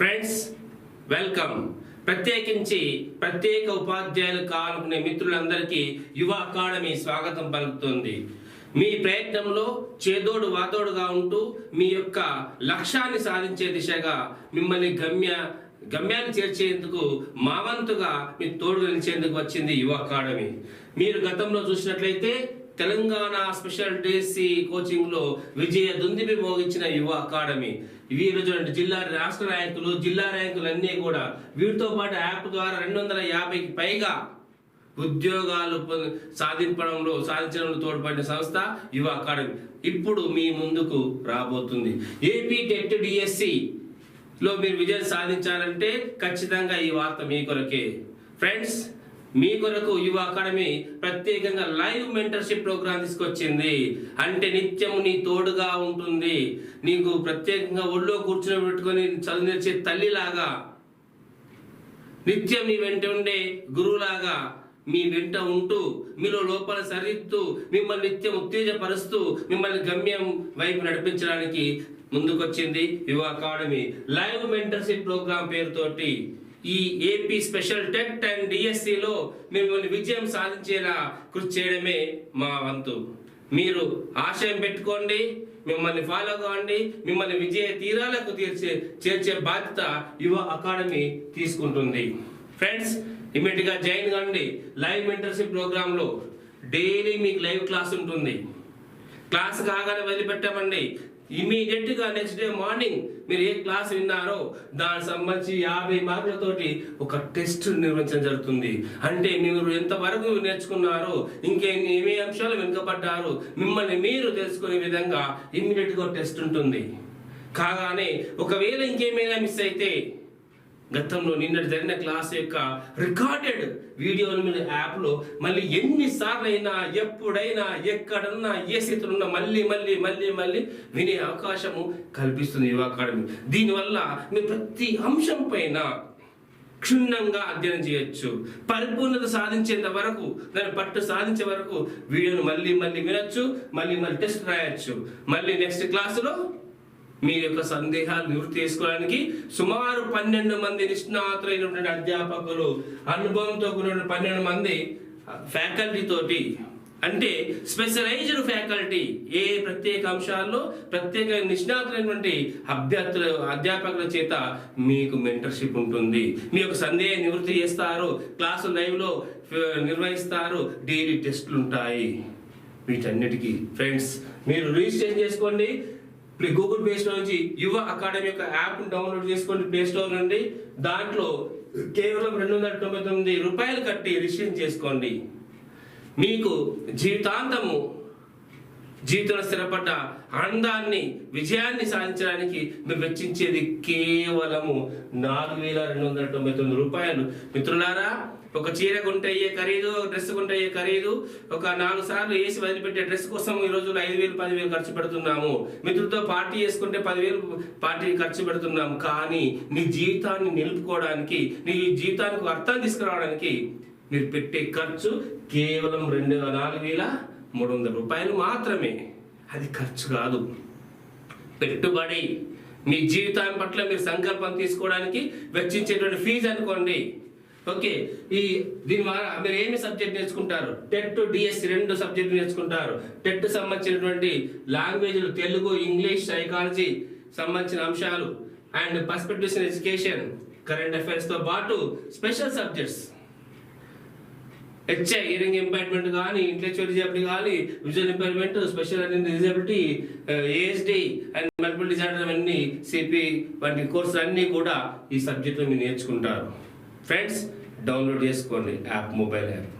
Friends welcome ప్రత్యేకించి ప్రత్యేక ఉపాధ్యాయులు కావాలనుకునే మిత్రులందరికీ యువ అకాడమీ స్వాగతం పలుకుతుంది. మీ ప్రయత్నంలో చేదోడు వాదోడుగా ఉంటూ మీ యొక్క లక్ష్యాన్ని సాధించే దిశగా మిమ్మల్ని గమ్య గమ్యాన్ని చేర్చేందుకు మావంతుగా మీ తోడు నిలిచేందుకు వచ్చింది యువ అకాడమీ. మీరు గతంలో చూసినట్లయితే తెలంగాణ స్పెషల్ డేసీ కోచింగ్లో విజయ దుందిమి మోగించిన యువ అకాడమీ. వీరు చూడండి జిల్లా రాష్ట్ర ర్యాంకులు జిల్లా ర్యాంకులన్నీ కూడా వీటితో పాటు యాప్ ద్వారా రెండు వందల యాభైకి పైగా ఉద్యోగాలు సాధించడంలో సాధించడంలో తోడ్పడిన సంస్థ యువ అకాడమీ. ఇప్పుడు మీ ముందుకు రాబోతుంది. ఏపీ టెట్ డిఎస్సి లో మీరు విజయం సాధించాలంటే ఖచ్చితంగా ఈ వార్త మీ కొరకే. ఫ్రెండ్స్ మీ కొరకు యువ అకాడమీ ప్రత్యేకంగా లైవ్ మెంటర్షిప్ ప్రోగ్రామ్ తీసుకొచ్చింది. అంటే నిత్యం నీ తోడుగా ఉంటుంది. నీకు ప్రత్యేకంగా ఒళ్ళో కూర్చుని పెట్టుకొని చదువు నేర్చే తల్లిలాగా నిత్యం మీ వెంట ఉండే గురువులాగా మీ వెంట ఉంటూ మీలో లోపల సరిదిద్దుతూ మిమ్మల్ని నిత్యం ఉత్తేజపరుస్తూ మిమ్మల్ని గమ్యం వైపు నడిపించడానికి ముందుకొచ్చింది యువ అకాడమీ. లైవ్ మెంటర్షిప్ ప్రోగ్రామ్ పేరుతోటి ఈ ఏపీ స్పెషల్ టెట్ అండ్ డిఎస్సిలో మిమ్మల్ని విజయం సాధించేలా కృషి చేయడమే మా వంతు. మీరు ఆశయం పెట్టుకోండి మిమ్మల్ని ఫాలో కావండి మిమ్మల్ని విజయ తీరాలకు తీర్చే చేర్చే బాధ్యత యువ అకాడమీ తీసుకుంటుంది. ఫ్రెండ్స్ ఇమీడియట్గా జాయిన్ కాండి. లైవ్ మెంటర్షిప్ ప్రోగ్రాంలో డైలీ మీకు లైవ్ క్లాస్ ఉంటుంది. క్లాస్ కాగానే వదిలిపెట్టామండి. ఇమీడియట్గా నెక్స్ట్ డే మార్నింగ్ మీరు ఏ క్లాస్ విన్నారో దానికి సంబంధించి యాభై మార్కులతోటి ఒక టెస్ట్ నిర్వహించడం జరుగుతుంది. అంటే మీరు ఎంతవరకు నేర్చుకున్నారో ఇంకేమి ఏమే అంశాలు వెనుకబడ్డారు మిమ్మల్ని మీరు తెలుసుకునే విధంగా ఇమీడియట్గా టెస్ట్ ఉంటుంది. కాగానే ఒకవేళ ఇంకేమైనా మిస్ అయితే గతంలో నిన్నటి జరిగిన క్లాస్ యొక్క రికార్డెడ్ వీడియోలు మీద యాప్లో మళ్ళీ ఎన్నిసార్లు అయినా ఎప్పుడైనా ఎక్కడన్నా ఏ స్థితిలో ఉన్నా మళ్ళీ మళ్ళీ మళ్ళీ మళ్ళీ వినే అవకాశము కల్పిస్తుంది యువ అకాడమీ. దీనివల్ల మీరు ప్రతి అంశం పైన క్షుణ్ణంగా అధ్యయనం చేయొచ్చు. పరిపూర్ణత సాధించేంత వరకు దాని పట్టు సాధించే వరకు వీడియోను మళ్ళీ మళ్ళీ వినొచ్చు మళ్ళీ మళ్ళీ టెస్ట్ రాయొచ్చు. మళ్ళీ నెక్స్ట్ క్లాసులో మీ యొక్క సందేహాలు నివృత్తి చేసుకోవడానికి సుమారు పన్నెండు మంది నిష్ణాతులైనటువంటి అధ్యాపకులు అనుభవంతో కూడిన పన్నెండు మంది ఫ్యాకల్టీ తోటి అంటే స్పెషలైజ్డ్ ఫ్యాకల్టీ ఏ ప్రత్యేక అంశాల్లో ప్రత్యేక నిష్ణాతులైనటువంటి అభ్యర్థుల అధ్యాపకుల చేత మీకు మెంటర్షిప్ ఉంటుంది. మీ యొక్క సందేహ నివృత్తి చేస్తారు. క్లాసు లైవ్లో నిర్వహిస్తారు. డైలీ టెస్టులు ఉంటాయి. వీటన్నిటికీ ఫ్రెండ్స్ మీరు రిజిస్ట్రేషన్ చేసుకోండి. ఇప్పుడు గూగుల్ ప్లే స్టోర్ నుంచి యువ అకాడమీ యొక్క యాప్ డౌన్లోడ్ చేసుకోండి ప్లే స్టోర్ నుండి దాంట్లో కేవలం రెండు వందల తొంభై తొమ్మిది రూపాయలు కట్టి రిజిస్ట్రేషన్ చేసుకోండి. మీకు జీవితాంతము జీవితంలో స్థిరపడ్డ ఆనందాన్ని విజయాన్ని సాధించడానికి మీరు వెచ్చించేది కేవలము నాలుగు వేల రెండు వందల తొంభై తొమ్మిది రూపాయలు. మిత్రులారా ఒక చీర కొంటే అయ్యే ఖరీదు ఒక డ్రెస్ కొంటే అయ్యే ఖరీదు ఒక నాలుగు సార్లు వేసి వదిలిపెట్టే డ్రెస్ కోసం ఈ రోజు ఐదు వేలు పదివేలు ఖర్చు పెడుతున్నాము. మిత్రులతో పార్టీ చేసుకుంటే పదివేలు పార్టీ ఖర్చు పెడుతున్నాము. కానీ నీ జీవితాన్ని నిలుపుకోవడానికి నీ జీవితానికి అర్థం తీసుకురావడానికి మీరు పెట్టే ఖర్చు కేవలం రెండు నాలుగు వేల మూడు వందల రూపాయలు మాత్రమే. అది ఖర్చు కాదు. పెట్టుబడి. మీ జీవితం పట్ల మీరు సంకల్పం తీసుకోవడానికి వెచ్చించేటువంటి ఫీజు అనుకోండి. ఓకే ఈ దీని ద్వారా మీరు ఏమి సబ్జెక్ట్ నేర్చుకుంటారు? టెట్ డిఎస్సి రెండు సబ్జెక్టులు నేర్చుకుంటారు. టెట్ సంబంధించినటువంటి లాంగ్వేజ్లు తెలుగు ఇంగ్లీష్ సైకాలజీ సంబంధించిన అంశాలు. And perspectives in education current అఫైర్స్తో పాటు special subjects. HI hearing impairment కానీ ఇంటెలెక్చువల్ డిజబిలిటీ కానీ visual impairment special and ASD and multiple disorder అవన్నీ సిపి వంటి కోర్సులు అన్నీ కూడా ఈ సబ్జెక్ట్లో మీరు నేర్చుకుంటారు. ఫ్రెండ్స్ డౌన్లోడ్ చేసుకోండి యాప్ మొబైల్ యాప్